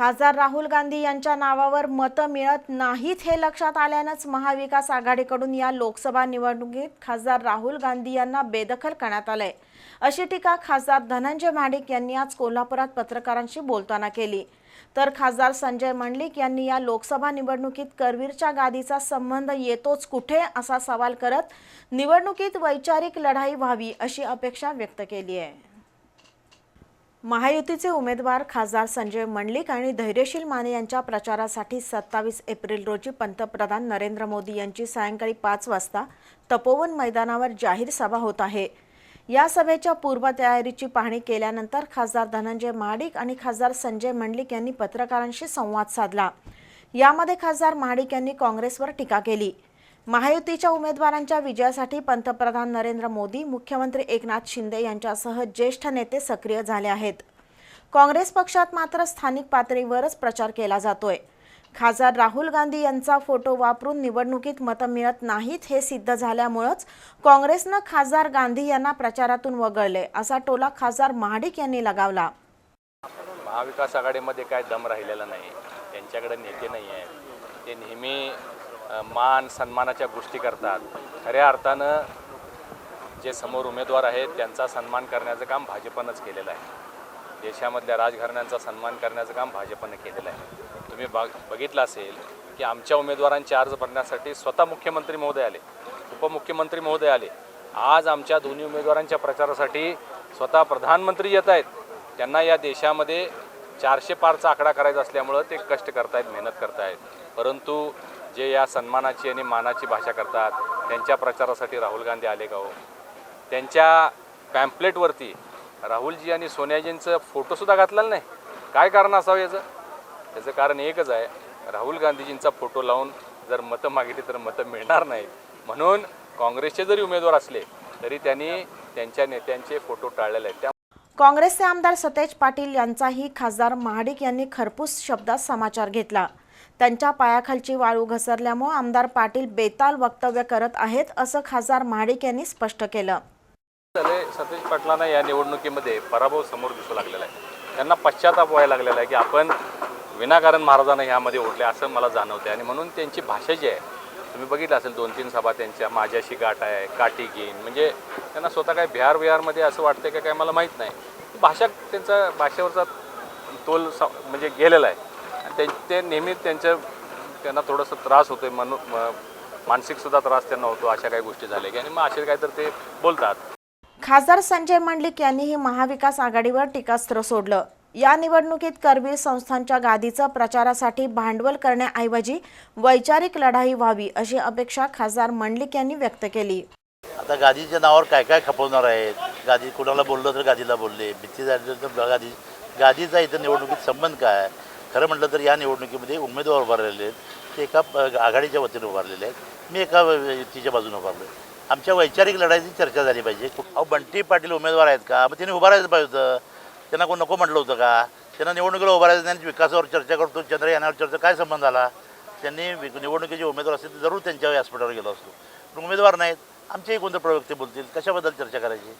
खासदार राहुल गांधी यांच्या नावावर मतं मिळत नाहीत हे लक्षात आल्यानंच महाविकास आघाडीकडून या लोकसभा निवडणुकीत खासदार राहुल गांधी यांना बेदखल करण्यात आलंय. अशी टीका खासदार धनंजय महाडिक यांनी आज कोल्हापुरात पत्रकारांशी बोलताना केली. तर खासदार संजय मंडलिक यांनी या लोकसभा निवडणुकीत करवीरच्या गादीचा संबंध येतोच कुठे असा सवाल करत निवडणुकीत वैचारिक लढाई व्हावी अशी अपेक्षा व्यक्त केली आहे. महायुतीचे उमेदवार खासदार संजय मंडलिक आणि धैर्यशील माने यांच्या प्रचारासाठी सत्तावीस एप्रिल रोजी पंतप्रधान नरेंद्र मोदी यांची सायंकाळी पाच वाजता तपोवन मैदानावर जाहीर सभा होत आहे. या सभेच्या पूर्वतयारीची पाहणी केल्यानंतर खासदार धनंजय महाडिक आणि खासदार संजय मंडलिक यांनी पत्रकारांशी संवाद साधला. यामध्ये खासदार महाडिक यांनी काँग्रेसवर टीका केली. महायुतीच्या उमेदवारांच्या विजयासाठी पंतप्रधान नरेंद्र मोदी मुख्यमंत्री एकनाथ शिंदे यांच्यासह ज्येष्ठ नेते सक्रिय झाले आहेत. काँग्रेस पक्षात मात्र स्थानिक पातळीवरच प्रचार केला जातोय. खासदार राहुल गांधी यांचा फोटो वापरून निवडणुकीत मतं मिळत नाहीत हे सिद्ध झाल्यामुळंच काँग्रेसनं खासदार गांधी यांना प्रचारातून वगळले असा टोला खासदार महाडिक यांनी लगावला. महाविकास आघाडीमध्ये काय दम राहिलेला नाही त्यांच्याकडे नेते नाही आहेत. ते नेहमी मान सन्मानाच्या गोष्टी करतात. खऱ्या अर्थानं जे समोर उमेदवार आहेत त्यांचा सन्मान करण्याचं काम भाजपनंच केलेलं आहे. देशामधल्या राजघराण्यांचा सन्मान करण्याचं काम भाजपनं केलेलं आहे. तुम्ही बघ बघितलं असेल की आमच्या उमेदवारांचे अर्ज भरण्यासाठी स्वतः मुख्यमंत्री महोदय आले उपमुख्यमंत्री महोदय आले. आज आमच्या दोन्ही उमेदवारांच्या प्रचारासाठी स्वतः प्रधानमंत्री येत आहेत. त्यांना या देशामध्ये चारशे पारचा आकडा करायचा असल्यामुळं ते कष्ट करतायत मेहनत करतायत. परंतु जे या सन्मानाची आणि मानाची भाषा करतात त्यांच्या प्रचारासाठी राहुल गांधी आले का हो? त्यांच्या पॅम्पलेटवरती राहुलजी आणि सोनियाजींचं फोटोसुद्धा घातलेला नाही. काय कारण असावं याचं? त्याचं कारण एकच आहे राहुल गांधीजींचा फोटो लावून जर मतं मागितली तर मतं मिळणार नाहीत म्हणून काँग्रेसचे जरी उमेदवार असले तरी त्यांनी त्यांच्या नेत्यांचे फोटो टाळलेले आहेत. त्या काँग्रेसचे आमदार सतेज पाटील यांचाही खासदार महाडिक यांनी खरपूस शब्दात समाचार घेतला. त्यांच्या पायाखालची वाळू घसरल्यामुळे आमदार पाटील बेताल वक्तव्य करत आहेत असं खासदार महाडिक यांनी स्पष्ट केलं. सतीश पाटलांना या निवडणुकीमध्ये पराभव समोर दिसू लागलेला आहे. त्यांना पश्चाताप व्हायला लागलेला आहे की आपण विनाकारण महाराजांना ह्यामध्ये ओढले असं मला जाणवते आणि म्हणून त्यांची भाषा जी आहे तुम्ही बघितलं असेल दोन तीन सभा त्यांच्या माझ्याशी गाठ आहे काठी घेईन. म्हणजे त्यांना स्वतः काय बिहार बिहारमध्ये असं वाटतं का काय मला माहीत नाही. भाषा त्यांचा भाषेवरचा तोल स म्हणजे गेलेला आहे. ते ते नेहमी त्यांच्या त्यांना थोडंसं त्रास होतो आहे मनो मानसिकसुद्धा त्रास त्यांना होतो अशा काही गोष्टी झाल्या की आणि मग असे काय तर ते बोलतात. खासदार संजय मंडलिक यांनीही महाविकास आघाडीवर टीकास्त्र सोडलं. या निवडणुकीत करवीर संस्थांच्या गादीचं प्रचारासाठी भांडवल करण्याऐवजी वैचारिक लढाई व्हावी अशी अपेक्षा खासदार मंडलिक यांनी व्यक्त केली. आता गादीच्या नावावर काय काय खपवणार आहेत? गादी कुणाला बोललं तर गादीला बोलले. भीती झाली तर गादी गादीचा इथं निवडणुकीत संबंध काय? खरं म्हटलं तर या निवडणुकीमध्ये उमेदवार उभारलेले आहेत ते एका आघाडीच्या वतीने उभारलेले आहेत मी एका युतीच्या बाजूने उभारलो आमच्या वैचारिक लढाईची चर्चा झाली पाहिजे. अहो बंटी पाटील उमेदवार आहेत का? मग त्यांनी उभारायचं पाहिजे होतं. त्यांना कोण नको म्हटलं होतं का? त्यांना निवडणुकीला उभारायचं त्यांनी विकासावर चर्चा करतो चंद्रयानावर चर्चा काय संबंध आला त्यांनी निवडणुकीचे उमेदवार असतील तर जरूर त्यांच्या व्यासपीठावर गेलो असतो. पण उमेदवार नाहीत. आमचेही कोणते प्रवक्ते बोलतील? कशाबद्दल चर्चा करायची?